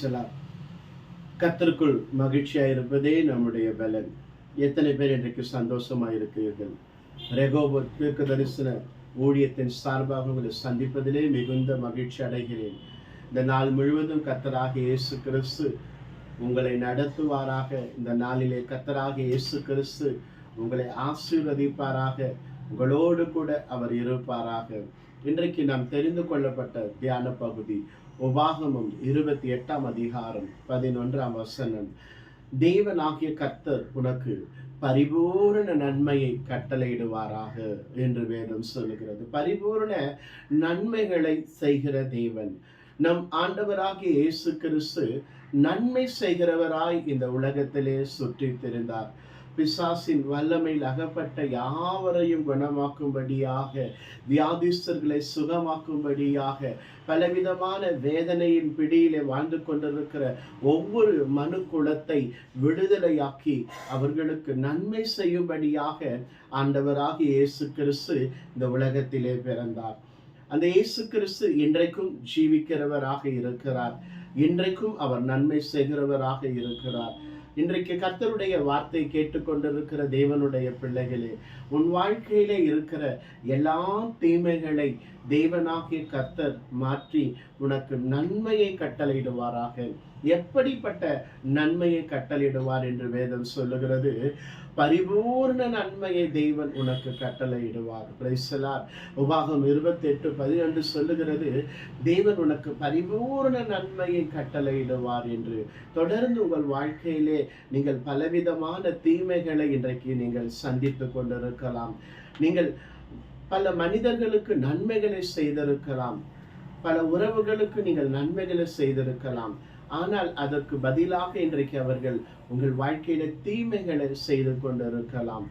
பிரைசலாம் கத்திற்குள் மகிழ்ச்சியாக இருப்பதே நம்முடைய பலன். எத்தனை பேர் இன்றைக்கு சந்தோஷமாக இருக்கிறீர்கள்? ரெகோபத் தீர்க்க தரிசன ஊழியத்தின் சார்பாக உங்களை சந்திப்பதிலே மிகுந்த மகிழ்ச்சி அடைகிறேன். இந்த நாள் முழுவதும் கத்தராக இயேசு கிறிஸ்து உங்களை நடத்துவாராக. இந்த நாளிலே கத்தராக இயேசு கிறிஸ்து உங்களை ஆசீர்வதிப்பாராக. உங்களோடு கூட அவர் இருப்பாராக. இன்றைக்கு நாம் தெரிந்து கொள்ளப்பட்ட தியான பகுதி உபாகமம் இருபத்தி எட்டாம் அதிகாரம் பதினொன்றாம் வசனம். தேவனாகிய கர்த்தர் உனக்கு பரிபூரண நன்மையை கட்டளையிடுவாராக என்று வேதம் சொல்லுகிறது. பரிபூரண நன்மைகளை செய்கிற தேவன். நம் ஆண்டவராகிய இயேசு கிறிஸ்து நன்மை செய்கிறவராய் இந்த உலகத்திலே சுற்றித் திரிந்தார் பிசாசின் வல்லமையில் அகப்பட்ட யாவரையும் குணமாக்கும்படியாக வியாதிஸ்தர்களை சுகமாக்கும்படியாக பலவிதமான வேதனையின் பிடியிலே வாழ்ந்து கொண்டிருக்கிற ஒவ்வொரு மனு குலத்தை விடுதலையாக்கி அவர்களுக்கு நன்மை செய்யும்படியாக ஆண்டவராக இயேசு கிறிஸ்து இந்த உலகத்திலே பிறந்தார். அந்த இயேசு கிறிஸ்து இன்றைக்கும் ஜீவிக்கிறவராக இருக்கிறார். இன்றைக்கும் அவர் நன்மை செய்கிறவராக இருக்கிறார். இன்றைக்கு கர்த்தருடைய வார்த்தை கேட்டுக்கொண்டிருக்கிற தேவனுடைய பிள்ளைகளே உன் வாழ்க்கையில இருக்கிற எல்லா தீமைகளை தேவனாகிய கர்த்தர் மாற்றி உனக்கு நன்மையை கட்டளையிடுவாராக. எப்படிப்பட்ட நன்மையை கட்டளையிடுவார் என்று வேதம் சொல்லுகிறது? பரிபூர்ண நன்மையை தெய்வன் உனக்கு கட்டளையிடுவார். பிரைசலார் உபாகம் இருபத்தி எட்டு பதினெண்டு சொல்லுகிறது தேவன் உனக்கு பரிபூர்ண நன்மையை கட்டளையிடுவார் என்று. தொடர்ந்து உங்கள் வாழ்க்கையிலே நீங்கள் பலவிதமான தீமைகளை இன்றைக்கு நீங்கள் சந்தித்து செய்திருக்கலாம் நீங்கள் பல மனிதர்களுக்கு நன்மைகளை செய்திருக்கலாம். பல உறவுகளுக்கு நீங்கள் நன்மைகளை செய்திருக்கலாம். ஆனால் அதற்கு பதிலாக இன்றைக்கு அவர்கள் உங்கள் வாழ்க்கையில தீமைகளை செய்து கொண்டிருக்கலாம்.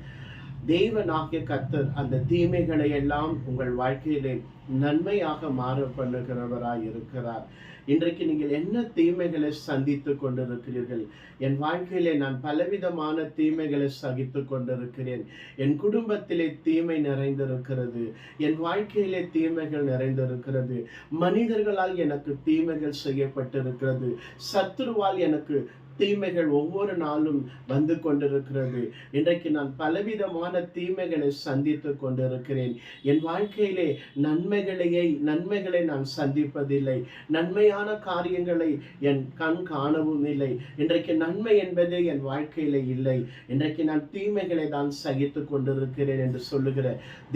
தேவனாகிய கத்தர் அந்த தீமைகளை எல்லாம் உங்கள் வாழ்க்கையிலே நன்மையாக மாற பண்ணுகிறவராய் இருக்கிறார். இன்றைக்கு நீங்கள் என்ன தீமைகளை சந்தித்து கொண்டிருக்கிறீர்கள்? என் வாழ்க்கையிலே நான் பலவிதமான தீமைகளை சகித்து கொண்டிருக்கிறேன். என் குடும்பத்திலே தீமை நிறைந்திருக்கிறது. என் வாழ்க்கையிலே தீமைகள் நிறைந்திருக்கிறது. மனிதர்களால் எனக்கு தீமைகள் செய்யப்பட்டிருக்கிறது. சத்துருவால் எனக்கு தீமைகள் ஒவ்வொரு நாளும் வந்து கொண்டிருக்கிறது. இன்றைக்கு நான் பலவிதமான தீமைகளை சந்தித்து கொண்டிருக்கிறேன். என் வாழ்க்கையிலே நன்மைகளையே நன்மைகளை நான் சந்திப்பதில்லை. நன்மையான காரியங்களை என் கண் காணவும் இல்லை. இன்றைக்கு நன்மை என்பதே என் வாழ்க்கையில இல்லை. இன்றைக்கு நான் தீமைகளை தான் சகித்து கொண்டிருக்கிறேன் என்று சொல்லுகிற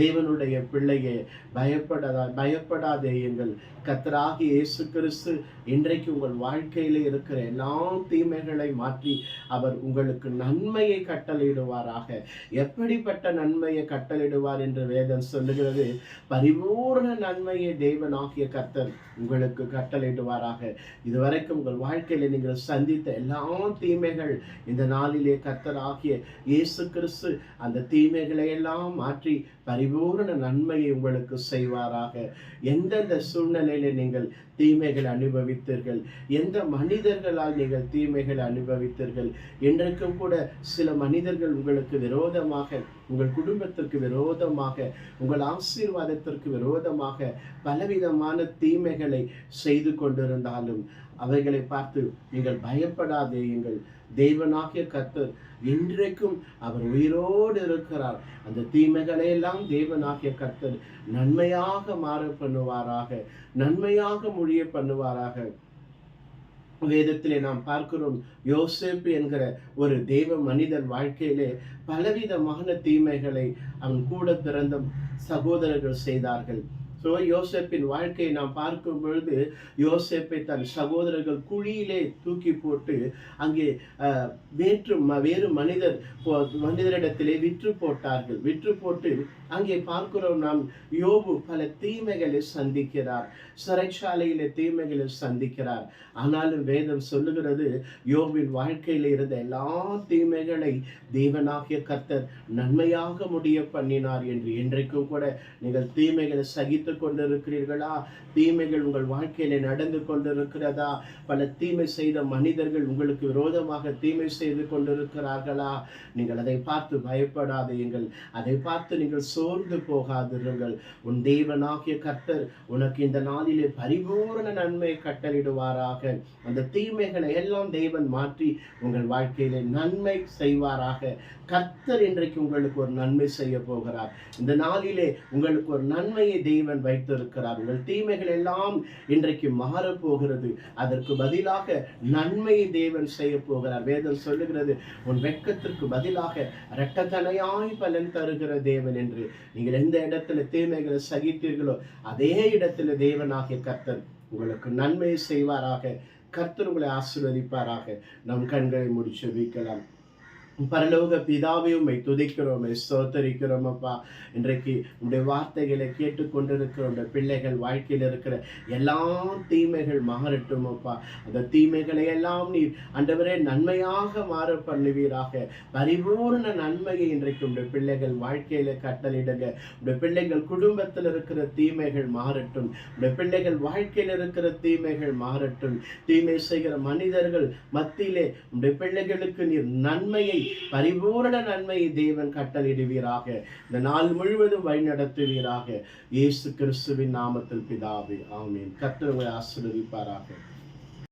தேவனுடைய பிள்ளையே பயப்படாதா பயப்படாதேயுங்கள் கத்தராகி இயேசு கிறிஸ்து இன்றைக்கு உங்கள் வாழ்க்கையில இருக்கிற எல்லா தீமைகள் மாற்றி அவர் உங்களுக்கு நன்மையை கட்டளையிடுவாராக. எப்படிப்பட்ட நன்மையை கட்டளையிடுவார் என்று வேதம் சொல்லுகிறது? பரிபூர்ண நன்மையை தேவனாகிய கர்த்தர் உங்களுக்கு கட்டளையிடுவாராக. இதுவரைக்கும் உங்கள் வாழ்க்கையில நீங்கள் சந்தித்த எல்லா தீமைகள் இந்த நாளிலே கர்த்தர் ஆகிய இயேசு கிறிஸ்து அந்த தீமைகளை எல்லாம் மாற்றி பரிபூர்ண நன்மையை உங்களுக்கு செய்வாராக. எந்தெந்த சூழ்நிலையில நீங்கள் தீமைகள் அனுபவித்தீர்கள்? எந்த மனிதர்களால் நீங்கள் தீமைகள் அனுபவித்தீர்கள். இன்றைக்கும் கூட சில மனிதர்கள் உங்களுக்கு விரோதமாக உங்கள் குடும்பத்திற்கு விரோதமாக உங்கள் ஆசீர்வாதத்திற்கு விரோதமாக பலவிதமான தீமைகளை செய்து கொண்டிருந்தாலும் அவைகளை பார்த்து நீங்கள் பயப்படாதேயுங்கள் தேவனாகிய கர்த்தர். இன்றைக்கும் அவர் உயிரோடு இருக்கிறார். அந்த தீமைகளை எல்லாம் தேவனாகிய கர்த்தர் நன்மையாக மாற பண்ணுவாராக நன்மையாக முடிய பண்ணுவாராக வேதத்திலே நாம் பார்க்கிறோம் யோசேப்பு என்கிற ஒரு தெய்வ மனிதன் வாழ்க்கையிலே பலவிதமான தீமைகளை அவன் கூட பிறந்த சகோதரர்கள் செய்தார்கள். ஸோ யோசேப்பின் வாழ்க்கையை நாம் பார்க்கும் பொழுது யோசேப்பை தன் சகோதரர்கள் குழியிலே தூக்கி போட்டு அங்கே வேற்று ம- வேறு மனிதர் போ- மனிதரிடத்திலே விற்று போட்டார்கள். விற்று போட்டு அங்கே பார்க்கிறோம் நாம் யோபு பல தீமைகளை சந்திக்கிறார். சிறைச்சாலையில தீமைகளை சந்திக்கிறார். ஆனாலும் வேதம் சொல்லுகிறது யோபின் வாழ்க்கையில இருந்த எல்லா தீமைகளை தேவனாகிய கர்த்தர் நன்மையாக முடிய பண்ணினார் என்று இன்றைக்கும் கூட நீங்கள் தீமைகளை சகித்து கொண்டிருக்கிறீர்களா? தீமைகள் உங்கள் வாழ்க்கையில நடந்து கொண்டிருக்கிறதா? பல தீமை செய்த மனிதர்கள் உங்களுக்கு விரோதமாக தீமை செய்து கொண்டிருக்கிறார்களா? நீங்கள் அதை பார்த்து பயப்படாதீர்கள் அதை பார்த்து நீங்கள் சோர்ந்து போகாதிருங்கள். உன் தேவனாகிய கர்த்தர் உனக்கு இந்த நாளிலே பரிபூரண நன்மையை கட்டளிடுவாராக. அந்த தீமைகளை எல்லாம் தேவன் மாற்றி உங்கள் வாழ்க்கையிலே நன்மை செய்வாராக. கர்த்தர் இன்றைக்கு உங்களுக்கு ஒரு நன்மை செய்ய போகிறார். இந்த நாளிலே உங்களுக்கு ஒரு நன்மையை தேவன் வைத்திருக்கிறார். உங்கள் தீமைகள் எல்லாம் இன்றைக்கு மாறப்போகிறது. அதற்கு பதிலாக நன்மையை தேவன் செய்ய போகிறார். வேதம் சொல்லுகிறது உன் வெட்கத்திற்கு பதிலாக இரட்டத்தனையாய் பலன் தருகிற தேவன் என்று. நீங்கள் எந்த இடத்துல தீமைகளை சகித்தீர்களோ அதே இடத்துல தேவனாகிய கர்த்தர் உங்களுக்கு நன்மையை செய்வாராக. கர்த்தர் உங்களை ஆசீர்வதிப்பாராக. நம் கண்களை முடிச்சு வைக்கலாம் பரலோக பிதாவை உண்மை துதிக்கிறோம் சோத்தரிக்கிறோம் அப்பா. இன்றைக்கு உடைய வார்த்தைகளை கேட்டுக்கொண்டிருக்கிற உடைய பிள்ளைகள் வாழ்க்கையில் இருக்கிற எல்லா தீமைகள் மாறட்டும் அப்பா. அந்த தீமைகளை எல்லாம் நீர் அண்டவரே நன்மையாக மாற பண்ணுவீராக. பரிபூர்ண நன்மையை இன்றைக்கு உடைய பிள்ளைகள் வாழ்க்கையில கட்டளிடுங்க. உடைய பிள்ளைகள் குடும்பத்தில் இருக்கிற தீமைகள் மாறட்டும். உடைய பிள்ளைகள் வாழ்க்கையில் இருக்கிற தீமைகள் மாறட்டும். தீமை செய்கிற மனிதர்கள் மத்தியிலே உடைய பிள்ளைகளுக்கு நீர் நன்மையை பரிபூரண நன்மையை தேவன் கட்டளிடுவீராக இந்த நாள் முழுவதும் வழிநடத்துவீராக. இயேசு கிறிஸ்துவின் நாமத்தில் பிதாவே ஆமீன். கத்தவங்களை ஆசிர்வதிப்பாராக.